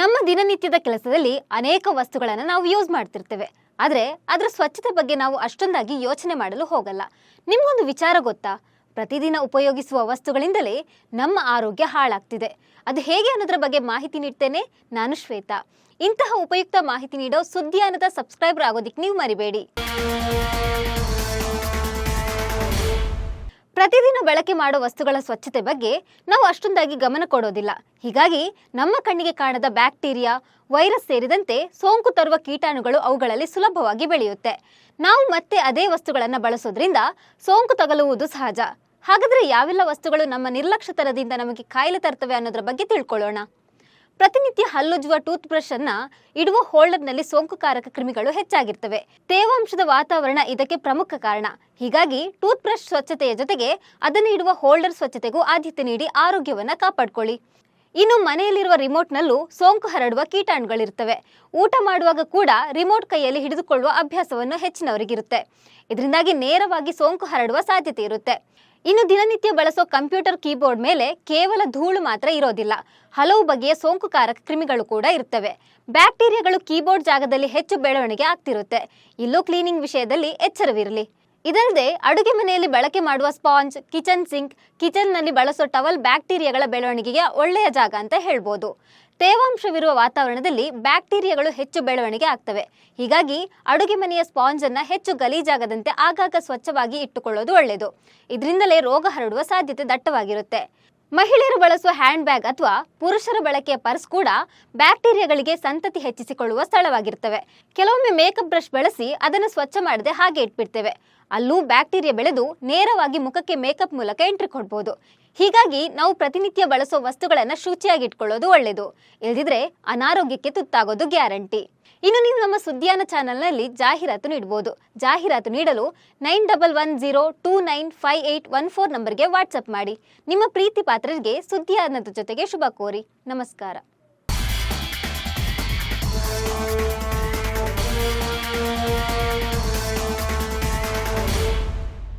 ನಮ್ಮ ದಿನನಿತ್ಯದ ಕೆಲಸದಲ್ಲಿ ಅನೇಕ ವಸ್ತುಗಳನ್ನು ನಾವು ಯೂಸ್ ಮಾಡ್ತಿರ್ತೇವೆ. ಆದರೆ ಅದರ ಸ್ವಚ್ಛತೆ ಬಗ್ಗೆ ನಾವು ಅಷ್ಟೊಂದಾಗಿ ಯೋಚನೆ ಮಾಡಲು ಹೋಗಲ್ಲ. ನಿಮಗೊಂದು ವಿಚಾರ ಗೊತ್ತಾ? ಪ್ರತಿದಿನ ಉಪಯೋಗಿಸುವ ವಸ್ತುಗಳಿಂದಲೇ ನಮ್ಮ ಆರೋಗ್ಯ ಹಾಳಾಗ್ತಿದೆ. ಅದು ಹೇಗೆ ಅನ್ನೋದ್ರ ಬಗ್ಗೆ ಮಾಹಿತಿ ನೀಡ್ತೇನೆ ನಾನು ಶ್ವೇತಾ. ಇಂತಹ ಉಪಯುಕ್ತ ಮಾಹಿತಿ ನೀಡೋ ಸುದ್ದಿಯಾನದ ಸಬ್ಸ್ಕ್ರೈಬರ್ ಆಗೋದಿಕ್ಕೆ ನೀವು ಮರಿಬೇಡಿ. ಪ್ರತಿದಿನ ಬಳಕೆ ಮಾಡೋ ವಸ್ತುಗಳ ಸ್ವಚ್ಛತೆ ಬಗ್ಗೆ ನಾವು ಅಷ್ಟೊಂದಾಗಿ ಗಮನ ಕೊಡೋದಿಲ್ಲ. ಹೀಗಾಗಿ ನಮ್ಮ ಕಣ್ಣಿಗೆ ಕಾಣದ ಬ್ಯಾಕ್ಟೀರಿಯಾ, ವೈರಸ್ ಸೇರಿದಂತೆ ಸೋಂಕು ತರುವ ಕೀಟಾಣುಗಳು ಅವುಗಳಲ್ಲಿ ಸುಲಭವಾಗಿ ಬೆಳೆಯುತ್ತೆ. ನಾವು ಮತ್ತೆ ಅದೇ ವಸ್ತುಗಳನ್ನು ಬಳಸೋದ್ರಿಂದ ಸೋಂಕು ತಗಲುವುದು ಸಹಜ. ಹಾಗಾದ್ರೆ ಯಾವೆಲ್ಲ ವಸ್ತುಗಳು ನಮ್ಮ ನಿರ್ಲಕ್ಷ್ಯತನದಿಂದ ನಮಗೆ ಕಾಯಿಲೆ ತರ್ತವೆ ಅನ್ನೋದ್ರ ಬಗ್ಗೆ ತಿಳ್ಕೊಳ್ಳೋಣ. ಪ್ರತಿನಿತ್ಯ ಹಲ್ಲುಜ್ಜುವ ಟೂತ್ ಬ್ರಷ್ ಅನ್ನ ಇಡುವ ಹೋಲ್ಡರ್ನಲ್ಲಿ ಸೋಂಕುಕಾರಕ ಕ್ರಿಮಿಗಳು ಹೆಚ್ಚಾಗಿರ್ತವೆ. ತೇವಾಂಶದ ವಾತಾವರಣ ಇದಕ್ಕೆ ಪ್ರಮುಖ ಕಾರಣ. ಹೀಗಾಗಿ ಟೂತ್ ಬ್ರಷ್ ಸ್ವಚ್ಛತೆಯ ಜೊತೆಗೆ ಅದನ್ನು ಇಡುವ ಹೋಲ್ಡರ್ ಸ್ವಚ್ಛತೆಗೂ ಆದ್ಯತೆ ನೀಡಿ ಆರೋಗ್ಯವನ್ನ ಕಾಪಾಡ್ಕೊಳ್ಳಿ. ಇನ್ನು ಮನೆಯಲ್ಲಿರುವ ರಿಮೋಟ್ನಲ್ಲೂ ಸೋಂಕು ಹರಡುವ ಕೀಟಾಣುಗಳಿರುತ್ತವೆ ಊಟ ಮಾಡುವಾಗ ಕೂಡ ರಿಮೋಟ್ ಕೈಯಲ್ಲಿ ಹಿಡಿದುಕೊಳ್ಳುವ ಅಭ್ಯಾಸವನ್ನು ಹೆಚ್ಚಿನವರಿಗಿರುತ್ತೆ. ಇದರಿಂದಾಗಿ ನೇರವಾಗಿ ಸೋಂಕು ಹರಡುವ ಸಾಧ್ಯತೆ ಇರುತ್ತೆ. ಇನ್ನು ದಿನನಿತ್ಯ ಬಳಸೋ ಕಂಪ್ಯೂಟರ್ ಕೀಬೋರ್ಡ್ ಮೇಲೆ ಕೇವಲ ಧೂಳು ಮಾತ್ರ ಇರೋದಿಲ್ಲ. ಹಲವು ಬಗೆಯ ಸೋಂಕುಕಾರಕ ಕ್ರಿಮಿಗಳು ಕೂಡ ಇರ್ತವೆ. ಬ್ಯಾಕ್ಟೀರಿಯಾಗಳು ಕೀಬೋರ್ಡ್ ಜಾಗದಲ್ಲಿ ಹೆಚ್ಚು ಬೆಳವಣಿಗೆ ಆಗ್ತಿರುತ್ತೆ. ಇಲ್ಲೂ ಕ್ಲೀನಿಂಗ್ ವಿಷಯದಲ್ಲಿ ಎಚ್ಚರವಿರಲಿ. ಇದಲ್ಲದೆ ಅಡುಗೆ ಮನೆಯಲ್ಲಿ ಬಳಕೆ ಮಾಡುವ ಸ್ಪಾಂಜ್, ಕಿಚನ್ ಸಿಂಕ್, ಕಿಚನ್ನಲ್ಲಿ ಬಳಸೋ ಟವಲ್ ಬ್ಯಾಕ್ಟೀರಿಯಾಗಳ ಬೆಳವಣಿಗೆಗೆ ಒಳ್ಳೆಯ ಜಾಗ ಅಂತ ಹೇಳ್ಬೋದು. ತೇವಾಂಶವಿರುವ ವಾತಾವರಣದಲ್ಲಿ ಬ್ಯಾಕ್ಟೀರಿಯಾಗಳು ಹೆಚ್ಚು ಬೆಳವಣಿಗೆ ಆಗ್ತವೆ. ಹೀಗಾಗಿ ಅಡುಗೆ ಮನೆಯ ಸ್ಪಾಂಜ್ ಅನ್ನ ಹೆಚ್ಚು ಗಲೀಜಾಗದಂತೆ ಆಗಾಗ ಸ್ವಚ್ಛವಾಗಿ ಇಟ್ಟುಕೊಳ್ಳೋದು ಒಳ್ಳೆಯದು. ಇದರಿಂದಲೇ ರೋಗ ಹರಡುವ ಸಾಧ್ಯತೆ ದಟ್ಟವಾಗಿರುತ್ತೆ. ಮಹಿಳೆಯರು ಬಳಸುವ ಹ್ಯಾಂಡ್ ಬ್ಯಾಗ್ ಅಥವಾ ಪುರುಷರ ಬಳಕೆಯ ಪರ್ಸ್ ಕೂಡ ಬ್ಯಾಕ್ಟೀರಿಯಾಗಳಿಗೆ ಸಂತತಿ ಹೆಚ್ಚಿಸಿಕೊಳ್ಳುವ ಸ್ಥಳವಾಗಿರ್ತವೆ. ಕೆಲವೊಮ್ಮೆ ಮೇಕಪ್ ಬ್ರಷ್ ಬಳಸಿ ಅದನ್ನು ಸ್ವಚ್ಛ ಮಾಡದೆ ಹಾಗೆ ಇಟ್ಬಿಡ್ತೇವೆ. ಅಲ್ಲೂ ಬ್ಯಾಕ್ಟೀರಿಯಾ ಬೆಳೆದು ನೇರವಾಗಿ ಮುಖಕ್ಕೆ ಮೇಕಪ್ ಮೂಲಕ ಎಂಟ್ರಿ ಕೊಡ್ಬೋದು. ಹೀಗಾಗಿ ನಾವು ಪ್ರತಿನಿತ್ಯ ಬಳಸೋ ವಸ್ತುಗಳನ್ನು ಶುಚಿಯಾಗಿ ಇಟ್ಕೊಳ್ಳೋದು ಒಳ್ಳೆಯದು ಇಲ್ದಿದ್ರೆ ಅನಾರೋಗ್ಯಕ್ಕೆ ತುತ್ತಾಗೋದು ಗ್ಯಾರಂಟಿ. ಇನ್ನು ನೀವು ನಮ್ಮ ಸುದ್ದಿಯಾನ ಚಾನೆಲ್ನಲ್ಲಿ ಜಾಹೀರಾತು ನೀಡಬಹುದು ಜಾಹೀರಾತು ನೀಡಲು nine double one zero two nine five eight one four ನಂಬರ್ಗೆ ವಾಟ್ಸಪ್ ಮಾಡಿ. ನಿಮ್ಮ ಪ್ರೀತಿ ಪಾತ್ರರಿಗೆ ಸುದ್ದಿಯಾನದ ಜೊತೆಗೆ ಶುಭ ಕೋರಿ. ನಮಸ್ಕಾರ.